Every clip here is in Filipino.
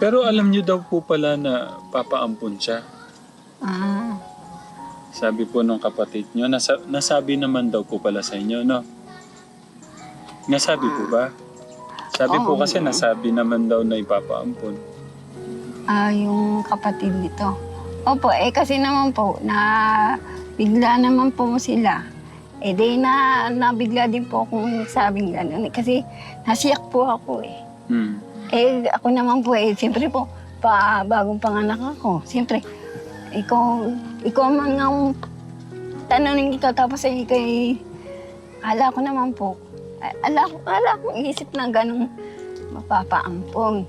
Pero alam niyo daw po pala na papaampun siya. Ah, Sabi po nung kapatid niyo, nasa, nasabi naman daw po pala sa inyo, no? Nasabi po ba? Sabi po Oo. kasi nasabi naman daw na ipapaampun. ah, yung kapatid nito. Opo, eh kasi naman po, na bigla naman po sila. Eh di na, nabigla din po akong sabing gano'n. Eh, Kasi nasiyak po ako eh. Hmm. Eh ako naman po eh, siyempre po, pa bagong panganak ako. Siyempre, ikaw, ikaw man nga ang tanongin kita tapos eh, kay, ala ko naman po, ay, ala ko, ala ko isip na ganong mapapaampong.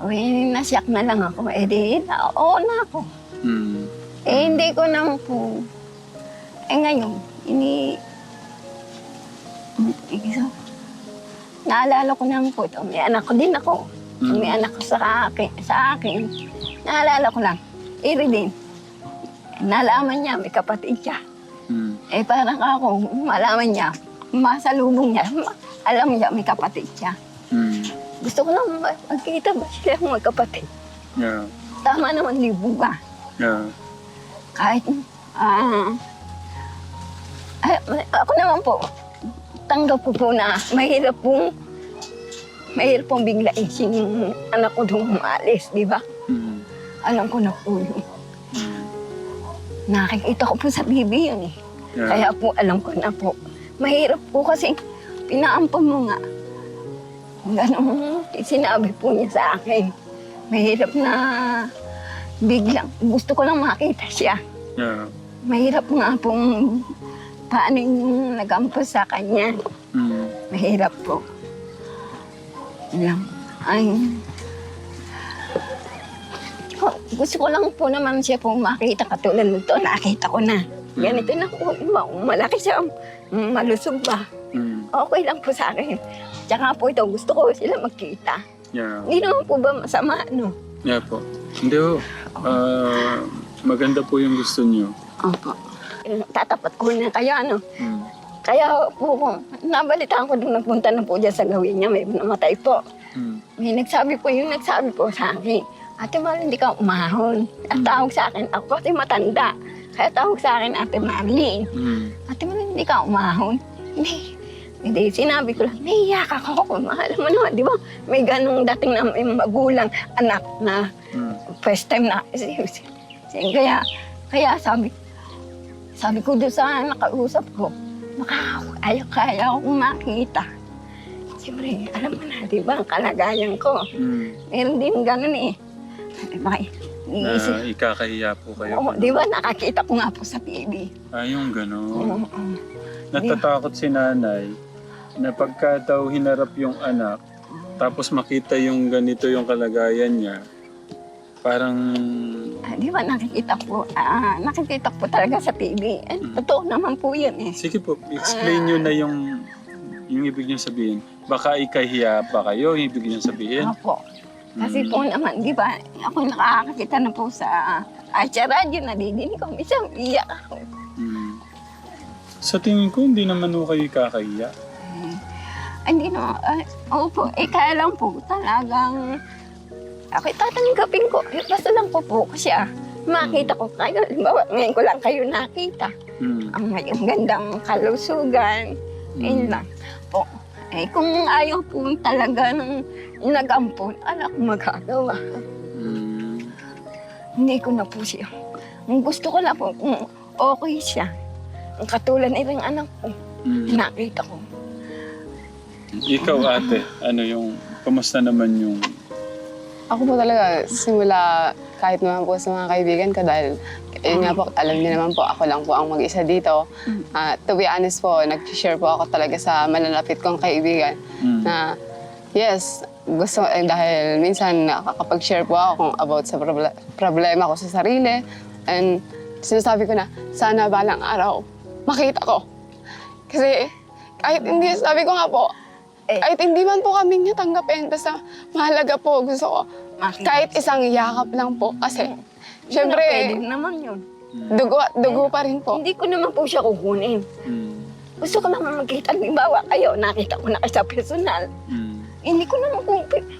O eh, nasiyak na lang ako. Eh di, na, oo na ako. Hmm. Eh hindi ko naman po, eh ngayon, ini, so, naalala ko naman po ito, may anak ko din ako. Hmm. May anak ko sa akin, sa akin. Naalala ko lang, iri din. Nalaman niya, may kapatid siya. Hmm. Eh parang ako, malaman niya, masalubong niya, ma- alam niya may kapatid siya. Hmm. Gusto ko lang ma- magkita ba sila mga kapatid. Yeah. Tama naman, libo ba? Yeah. Kahit, ah, ay, ako naman po, tanggap ko po na mahirap pong, mahirap pong biglain yung anak ko doon umalis, di ba? Hmm. Alam ko na po yun. Hmm. Nakikita ko po sa bibi yun eh. Yeah. Kaya po alam ko na po. Mahirap po kasi pinaampon mo nga. Ganun sinabi po niya sa akin. Mahirap na biglang. Gusto ko lang makita siya. Yeah. Mahirap nga pong paano yung nagampo sa kanya. Hmm. Mahirap po. Lang. Ay. Oh, Gusto ko lang po naman siya po makita katulad nito. Nakita ko na. Ganito na po. ma- Malaki siya. Malusog ba? Hmm. Okay lang po sa akin. Tsaka po ito, gusto ko sila magkita. Yeah. Hindi naman po ba masama, no? Yeah po. Hindi ho. Ah, maganda po yung gusto niyo. Opo. Tatapat ko na kayo, ano? Hmm. Kaya po, nabalitaan ko nung nagpunta na po dyan sa gawin niya, may namatay po. Hmm. May nagsabi po, yung nagsabi po sa akin, Ate Marlene, hindi ka umahon. At tawag sa akin, ako kasi matanda. Kaya tawag sa akin, Ate Marlene. Hmm. Ate Marlene, hindi ka umahon. Hindi. Hindi, sinabi ko lang, naiyak ako. Mahal mo naman, di ba? May ganong dating na may magulang, anak na Hmm. first time na. Kaya, kaya sabi, sabi ko doon sa nakausap ko, maka, ayaw, kaya akong makita. Siyempre, alam mo na, di ba, ang kalagayan ko. Hmm. Meron din ganun eh. Diba, Na ikakahiya po kayo. Oo, di ba, nakakita ko nga po sa TV. Ah, yung Oo, gano'n. oo. Natatakot si nanay na pagka daw hinarap yung anak, tapos makita yung ganito yung kalagayan niya, parang... Ah, di ba, nakikita ko, ah, nakikita ko talaga sa TV. Eh, Mm. totoo naman po yun eh. Sige po, explain nyo na yung, yung ibig nyo sabihin. Baka ikahiya pa kayo, yung ibig nyo sabihin. Opo. Kasi Mm. po naman, di ba, ako nakakakita na po sa uh, sa radyo, nadidinig ko, minsan iyak ako. Mm. Sa tingin ko, hindi naman ho kayo kakahiya. Eh, hindi na, ay, opo, eh kaya lang po, talagang, ako tatanggapin ko, eh, basta lang po po siya. Makita ko kayo, halimbawa, ngayon ko lang kayo nakita. Mm. Ang may ang gandang kalusugan, yun Mm. lang po. Eh, kung ayaw po talaga ng nagampon, kong magagawa. Mm. Hindi ko na po siya. Ang gusto ko lang po, kung okay siya. Ang katulad na rin anak ko, Mm. nakita ko. Ikaw ate, ano yung, kamusta naman yung... Ako po talaga, simula kahit naman po sa mga kaibigan ko dahil yun nga po, alam niyo naman po, ako lang po ang mag-isa dito. Ah, to be honest po, nag-share po ako talaga sa malalapit kong kaibigan Mm. na yes, gusto, eh, dahil minsan nakakapag-share po ako kung about sa proble- problema ko sa sarili. And sinasabi ko na, sana balang araw, makita ko. Kasi kahit hindi, sabi ko nga po, Eh. kahit hindi man po kami niya tanggapin, basta mahalaga po, gusto ko, Makita. kahit isang yakap lang po. Kasi, Pwede syempre, naman yun. dugo, dugo pa rin po. Hindi ko naman po siya kukunin. Mm. Gusto ko naman magkita. Halimbawa kayo, nakita ko na kayo sa personal. Mm. Hindi ko naman po,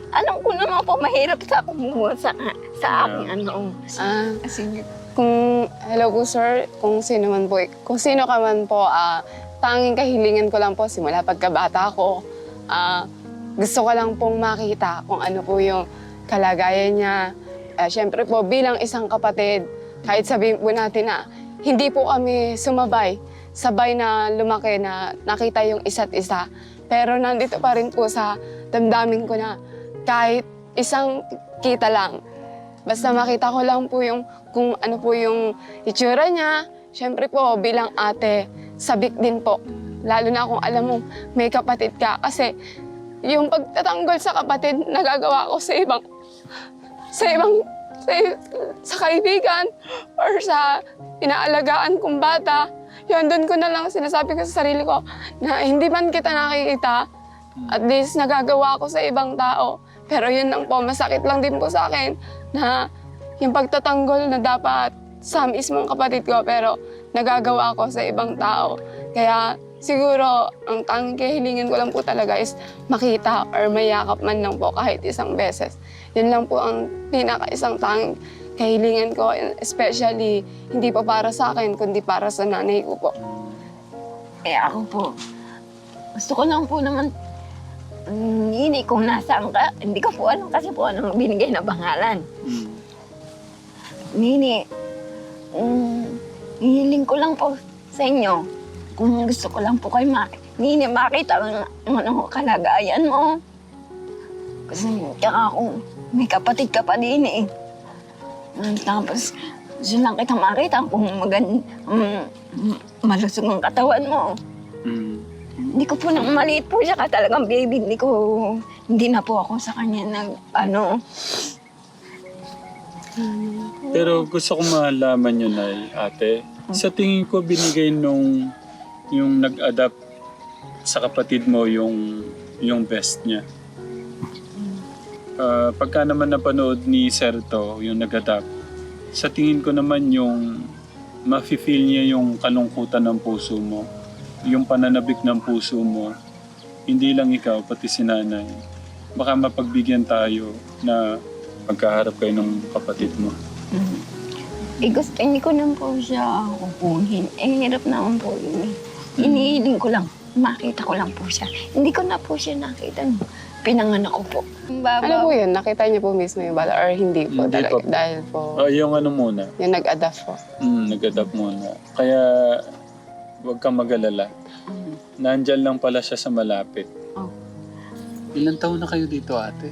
alam ko naman po mahirap sa kumuha sa, sa aking ano. Ah, Kasi kung, hello po sir, kung sino man po, kung sino ka man po, ah, tanging kahilingan ko lang po simula pagkabata ko, ah, gusto ko lang pong makita kung ano po yung kalagayan niya. Ah, Siyempre po, bilang isang kapatid, kahit sabihin po natin na hindi po kami sumabay, sabay na lumaki na nakita yung isa't isa. Pero nandito pa rin po sa damdamin ko na kahit isang kita lang, basta makita ko lang po yung kung ano po yung itsura niya. Siyempre po, bilang ate, sabik din po. Lalo na kung alam mo may kapatid ka. Kasi yung pagtatanggol sa kapatid, nagagawa ko sa ibang, sa ibang, sa, sa kaibigan or sa inaalagaan kong bata. Yun, doon ko na lang sinasabi ko sa sarili ko na hindi man kita nakikita, at least nagagawa ko sa ibang tao. Pero yun lang po, masakit lang din po sa akin na yung pagtatanggol na dapat sa mismong kapatid ko pero nagagawa ko sa ibang tao. Kaya siguro ang tanging kahilingan ko lang po talaga is makita or mayakap man lang po kahit isang beses. Yun lang po ang pinaka isang tanging kahilingan ko, especially hindi pa para sa akin, kundi para sa nanay ko po. Eh ako po, gusto ko lang po naman, mm, hindi kung nasaan ka, hindi ko po alam kasi po anong binigay na pangalan. Mm. Nini, mm, hihiling ko lang po sa inyo, kung gusto ko lang po kayo mak Nini, makita ang, ang ano, kalagayan mo. Kasi tsaka ako, may kapatid ka pa din eh. Mm, Tapos, gusto lang kita makita kung magan, mm, mm, malusog ang katawan mo. Mm. Hindi ko po nang maliit po siya ka talagang baby. Hindi ko, hindi na po ako sa kanya nag, ano. Pero gusto ko malaman yun ay, ate. Sa tingin ko binigay nung yung nag-adapt sa kapatid mo yung yung best niya. Ah, pagka naman napanood ni Sir to, yung nag-adapt, sa tingin ko naman yung mafe-feel niya yung kalungkutan ng puso mo, yung pananabik ng puso mo, hindi lang ikaw, pati si nanay. Baka mapagbigyan tayo na magkaharap kayo ng kapatid mo. Eh gusto, hindi ko naman po siya kukunin. Eh hirap naman po yun eh. Inihiling ko lang. Makita ko lang po siya. Hindi ko na po siya nakita nung pinanganak ko po. Baba, Ano po yun? Nakita niyo po mismo yung bala or hindi po Hindi talaga? pa po. Dahil po, Ah, yung ano muna, yung nag-adapt po. mm, nag-adapt muna. Kaya huwag kang mag-alala. Mm. Nandyan lang pala siya sa malapit. Oh. Ilan taon na kayo dito, ate?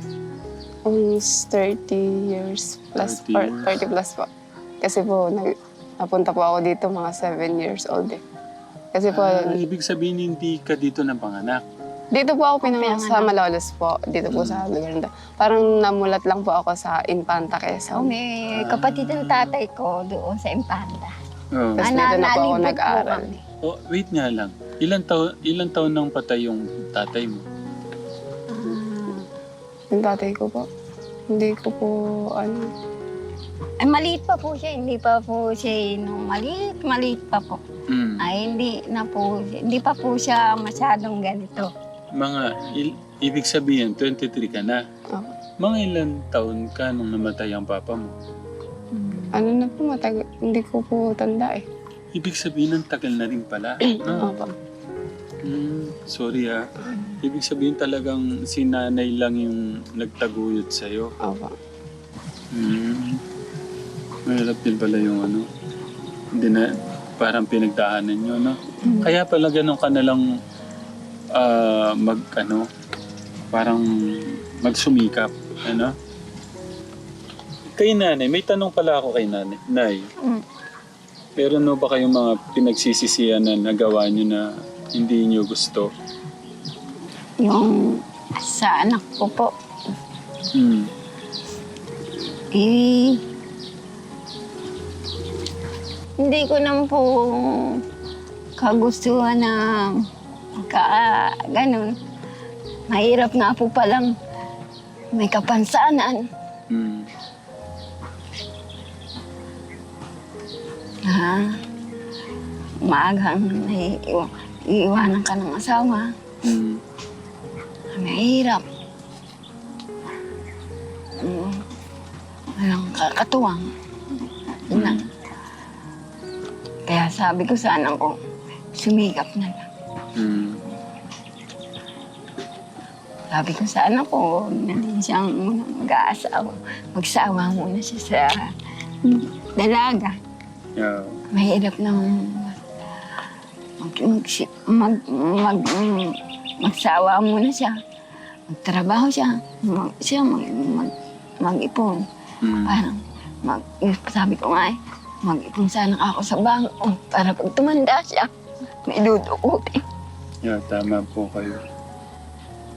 Almost 30 years plus, 30 or years. 30 plus po. Kasi po, nag, napunta po ako dito mga 7 years old eh. Kasi po, Ah, ibig sabihin hindi ka dito ng panganak. dito po ako pinanganak sa. Malolos po. Dito po sa lugar na to. Parang namulat lang po ako sa Infanta Oh, Quezon. may kapatid ng tatay ko doon sa Impanda. Oh. Tapos dito na po ako nalibot nag-aaral. kami. oh, wait nga lang. Ilan taon, ilan taon nang patay yung tatay mo? Yung tatay ko po. Hindi ko po, ano, ay, maliit pa po siya. Hindi pa po siya nung maliit, maliit pa po. Mm. Ay, hindi na po, hindi pa po siya masyadong ganito. Mga, il- ibig sabihin, 23 ka na. ako. Mga ilan taon ka nung namatay ang papa mo? ano na po, matag hindi ko po tanda eh. Ibig sabihin, ang tagal na rin pala. no? Opo. Mm, sorry ah. Ibig sabihin talagang si nanay lang yung nagtaguyod sa'yo. Opo. Mm. Mahirap din pala yung ano. Hindi na, parang pinagdaanan nyo, no? Kaya pala ganun ka na lang ah, mag, ano, parang magsumikap, ano? Kay nanay, may tanong pala ako kay nanay. Nay, Mm. meron no ba kayong mga pinagsisisihan na nagawa nyo na hindi nyo gusto? Yung sa anak ko po, Mm. eh, hindi ko naman po kagustuhan na ka, ganun. Mahirap nga po palang may kapansanan. Mm. Ha? Maagang naiiwa, iiwanan ka ng asawa. Mm. Mahirap. mm, walang kakatuwang. Yun lang. Kaya sabi ko sa anak ko, sumikap na lang. Mm. Sabi ko sa anak ko, na din siyang mag-aasawa. Magsawa muna siya sa dalaga. Yeah. Mahirap nang mag, mag, mag, mag, magsawa muna siya. Magtrabaho siya. Mag, siya mag, mag, mag-ipon. Mm. Parang, mag, sabi ko nga eh, mag-ipon sana ako sa bangko para pag tumanda siya, may dudukutin. Yeah, tama po kayo.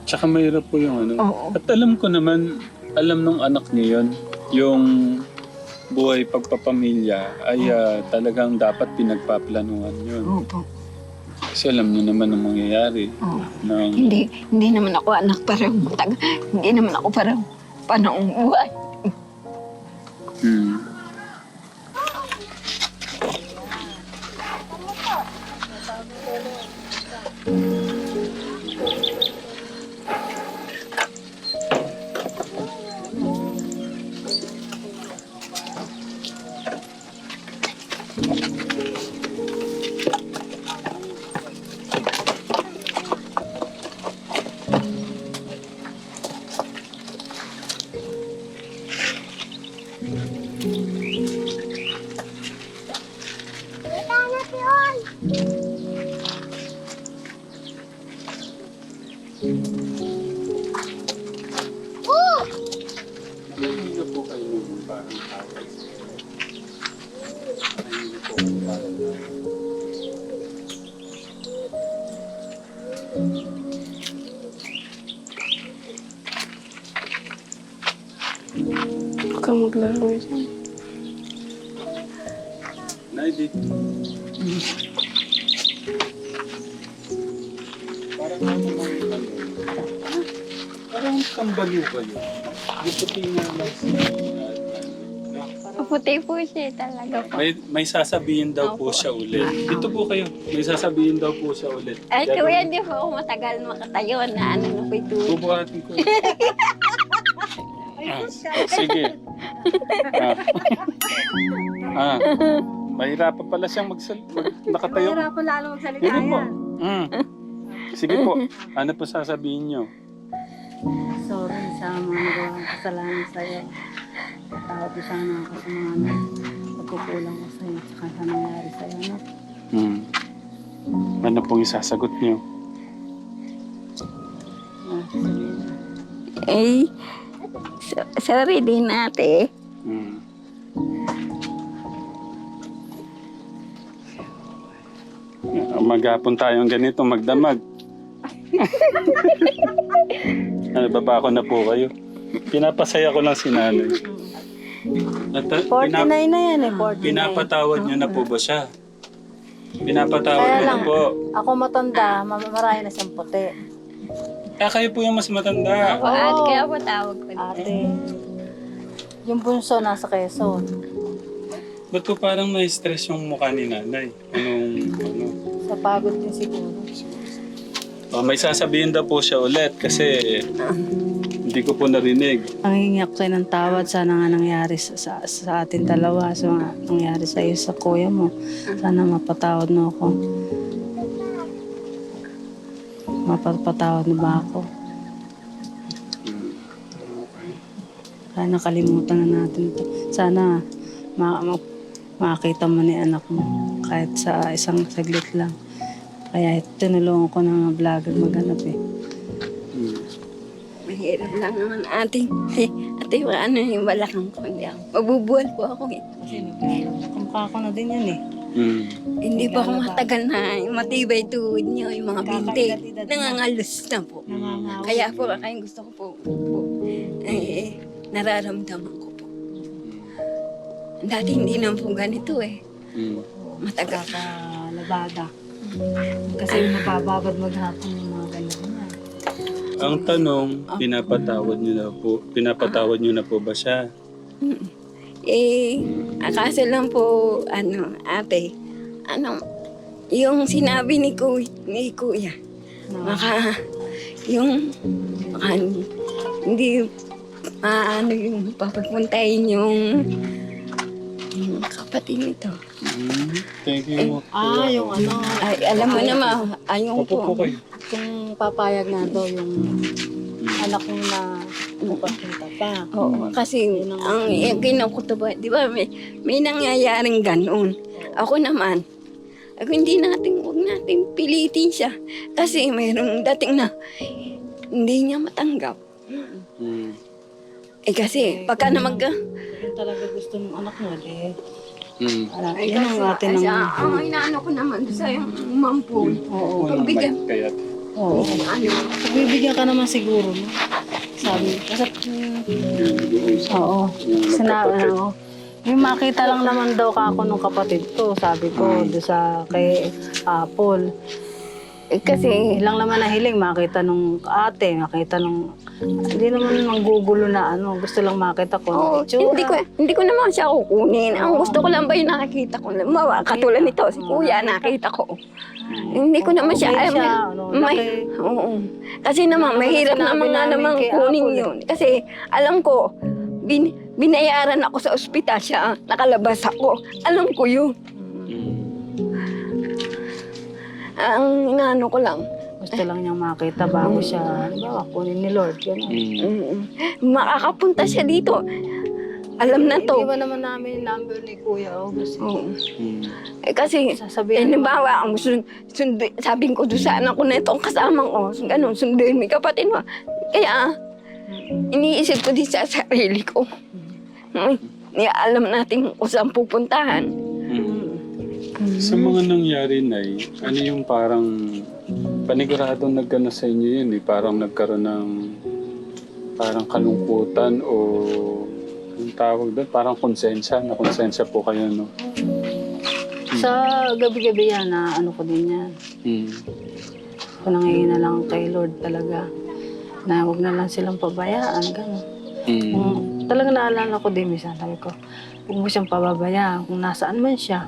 Tsaka mahirap po yung ano. Oo. At alam ko naman, alam nung anak niyo yun, yung buhay pagpapamilya ay ah, talagang dapat pinagpaplanuhan yun. Opo. Kasi alam niyo naman ang mangyayari. Oo. Ng, Hindi, hindi naman ako anak parang matag. Hindi naman ako parang panahong buhay. Mm. Nakikita po kayo ng parang tawag. Kambaliw kayo. Gusto tingnan lang si? Puti po siya talaga po. may, may sasabihin daw po siya ulit. Dito po kayo. May sasabihin daw po siya ulit. Ay, Gagawin- kuya, hindi po ako matagal makatayo na ano na po ito. Bubuhatin ko. ah, sige. Ah. ah. Mahirapan pala siyang magsal mag nakatayo. Mahirapan lalo magsalita po. yan. Mm. Sige po. Ano po sasabihin niyo? Sa mga nagawang kasalanan sa'yo. Tawad ko sana ako sa mga ano, pagkukulang ko sa'yo tsaka sa nangyari sa'yo. No? Hmm. Ano pong isasagot niyo? Ah, sabihin na. Eh, so- sorry din ate. Hmm. Maghapon tayong ganito, magdamag. ano, baba ko na po kayo. Pinapasaya ko lang si nanay. At, uh, 49 na yan eh, 49. pinapatawad niyo na po ba siya? Pinapatawad Kaya niyo na lang. po. Ako matanda, mamamarayan na siyang puti. Ah, kayo po yung mas matanda. O ate, kaya po tawag ko din. Ate, yung bunso nasa Quezon. Ba't po parang na-stress yung mukha ni nanay? Anong, ano? Sa pagod din siguro. Oh, may sasabihin daw po siya ulit kasi hindi ko po narinig. Ang hingi ako sa'yo ng tawad sana nga nangyari sa, sa, sa atin dalawa. Sa mga nangyari sa iyo sa kuya mo. Sana mapatawad mo ako. Mapapatawad mo ba ako? Kaya nakalimutan na natin ito. Sana ma ma- makakita mo ni anak mo kahit sa isang saglit lang. Kaya tinulungan ko ng mga vlogger maghanap eh. Mahirap lang naman ate. Eh, ate, ano yung balakang ko. Hindi ako. Mabubuhal po ako eh. Kamukha ko na din yan eh. Hmm. Hindi pa ako matagal na matibay tuhod niyo, yung mga binti. Nangangalos na po. Kaya po, kaya gusto ko po, po eh, nararamdaman ko po. Dati hindi naman po ganito eh. Hmm. Matagal. Kaka-labada. Kasi nabababad maghapon yung mga ganyan na. Ang tanong, pinapatawad niyo na po, pinapatawad niyo na po ba siya? Eh, akaso lang po, ano, ate, ano, yung sinabi ni, kuy, ni kuya, baka, yung, baka, hindi, maano yung papapuntahin yung, yung kapatid nito. Mm, Thank you. Ah, yung ano, Ay, alam mo naman, ayun Opo po po. kayo. kung papayag nga daw yung anak mo na pupunta pa. Oo, kasi ang yung kinukutuba, di ba, may, may nangyayaring ganun. Ako naman, ako hindi natin, huwag natin pilitin siya. Kasi mayroong dating na hindi niya matanggap. Mm. Eh kasi, pagka na mag... Kung talaga gusto ng anak mo, di, Mm. Ay, yan ang atin ng... Ang ang inaano ko naman sa yung mampul. Oo, Pagbigyan. kaya. Oo. Ano, Pagbibigyan ka naman siguro, no? Sabi, kasi, oo. Sinabi, oo. Yung makita lang naman daw ka ako nung kapatid ko, sabi ko, doon sa kay Apple. Eh, kasi, Ilang naman na hiling, makita nung ate, makita nung... Hindi naman manggugulo na ano, gusto lang makita ko. oh, ng itsura. hindi ko hindi ko naman siya kukunin. Ang gusto ko lang ba yung nakikita ko. Mawa, katulad nito, si kuya nakita ko. Hindi ko naman siya, Okay alam siya, ano, may, laki. oo. Kasi naman, mahirap sinabi naman nga namin naman kay kunin Apple, yun. Kasi alam ko, bin, binayaran ako sa ospital siya, nakalabas ako. Alam ko yun. Ang inaano ko lang, Gusto lang niyang makita bago siya, halimbawa, kunin ni Lord. Ganun. Mm. mm, makakapunta siya dito. Alam na Hindi to. ba naman namin yung number ni Kuya August? Oo. Mm. Eh, kasi, eh, Sasabihin nabawa, ang sun, sundo, sabi ko doon sa anak ko na itong kasama ko, ganun, sunduin mo yung kapatid mo. Kaya, iniisip ko din sa sarili ko. Hmm, Ni alam natin kung saan pupuntahan. Mm. Sa mga nangyari na ano yung parang paniguradong nagkano sa inyo yun eh, parang nagkaroon ng parang kalungkutan o ang tawag doon, parang konsensya, na konsensya po kayo, no? sa gabi-gabi yan, na ano ko din yan. Mm. Kung nangingin na lang kay Lord talaga, na huwag na lang silang pabayaan, gano'n. Mm. Kung talaga naalala ko din, minsan sabi ko, huwag mo siyang pababayaan, kung nasaan man siya.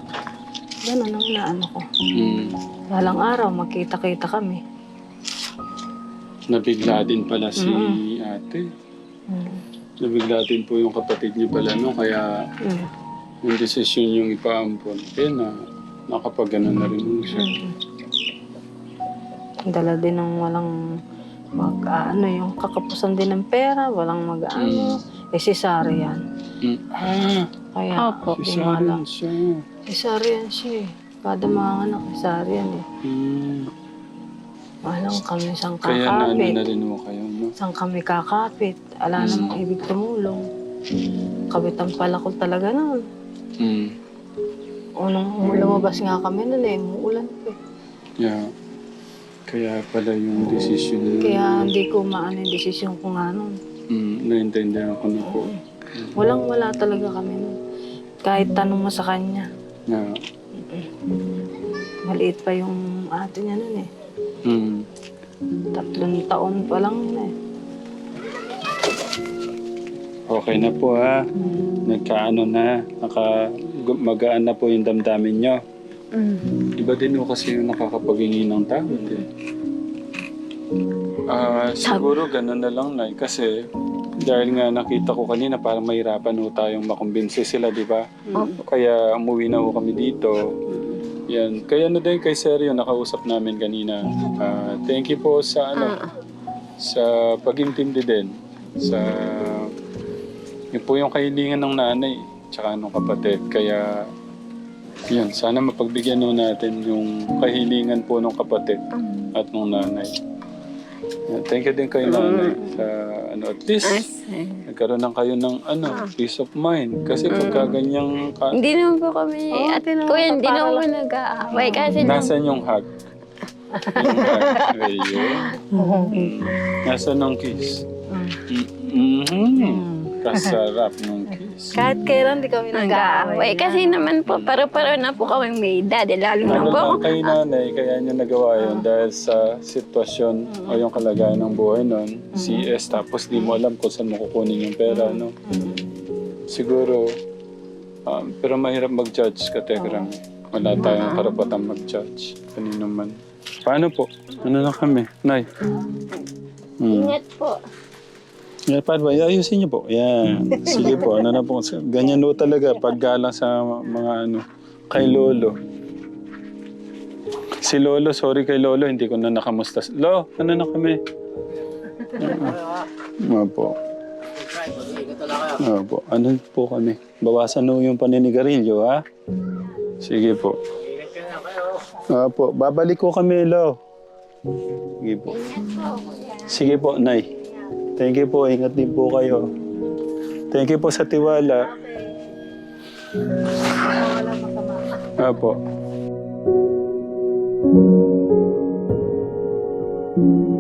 Gano'n ang inaano ko. Mm. Walang araw, magkita-kita kami. Nabigla din pala si Mm. ate. Mm. Nabigla din po yung kapatid niyo pala, no? Kaya Mm. yung desisyon yung ipaampon, kaya na nakapag na rin siya. Mm. Dala din ng walang mag ano yung kakapusan din ng pera, walang mag ano. Eh si Sari yan. Mm. Ah, Kaya Opo. isa siya. Si Sari yan siya eh. Kada mga anak, yan eh. Mm. Alam kami isang Kaya na ano kakapit. na rin mo kayo, no? Isang kami kakapit. Ala namang ibig tumulong. Kabitan pala ko talaga nun. Mm. Unang lumabas nga kami nun eh, muulan pa eh. Yeah. Kaya pala yung desisyon niyo. Kaya hindi ko maano yung desisyon ko nga nun. Mm, naintindihan ko na po. Walang wala talaga kami nun. Kahit tanong mo sa kanya. Yeah. Maliit pa yung ate niya nun eh. Mm. Tatlong taon pa lang yun eh. Okay na po ha. Nagkaano na. Naka, magaan na po yung damdamin nyo. Mm. Iba din po kasi yung nakakapaghingi ng tawad eh. Ah, siguro ganun na lang na kasi dahil nga nakita ko kanina parang mahirapan ho tayong makumbinsi sila, di ba? Kaya umuwi na ho kami dito. Yan. Kaya ano din kay Seryo, nakausap namin kanina. Ah, thank you po sa ano, sa pag-intindi din. Sa, yun po yung kahilingan ng nanay, tsaka ng kapatid. Kaya, yun, sana mapagbigyan ho natin yung kahilingan po ng kapatid at ng nanay. Thank you din kay nanay sa ano, at least As- nagkaroon ng kayo ng ano, peace of mind. Kasi pagka ganyang ka- Hindi naman po kami, at kuya, hindi naman nag-aaway. Kasi nung, Nasaan yung hug? yung hug. Mm. Nasaan ang kiss? Mm-hmm. Kasarap ng kiss. Kahit kailan di kami nag-aaway. nag-aaway. Kasi naman po, para-para na po kami may edad. eh, Lalo na po lang kay nanay, kaya niya nagawa yun dahil sa sitwasyon o yung kalagayan ng buhay nun, CS, tapos di mo alam kung saan mo kukunin yung pera, no? Siguro, um, pero mahirap mag-judge ka, Tegram. Wala tayong karapatang mag-judge. Kanino man. Paano po? Ano na kami? Nay? Hmm. Ingat po. Yeah, Padre, ayusin niyo po. Yan. Sige po, ano na po. Ganyan po talaga paggalang sa mga ano, kay Lolo. Si Lolo, sorry kay Lolo, hindi ko na nakamusta. Lo, ano na kami? Uh, Opo. Opo. Ano po kami? Bawasan mo yung paninigarilyo, ha? Sige po. Opo. Babalik ko kami, Lo. Sige po. Sige po, Nay. Thank you po. Ingat din po kayo. Thank you po sa tiwala. Opo. Thank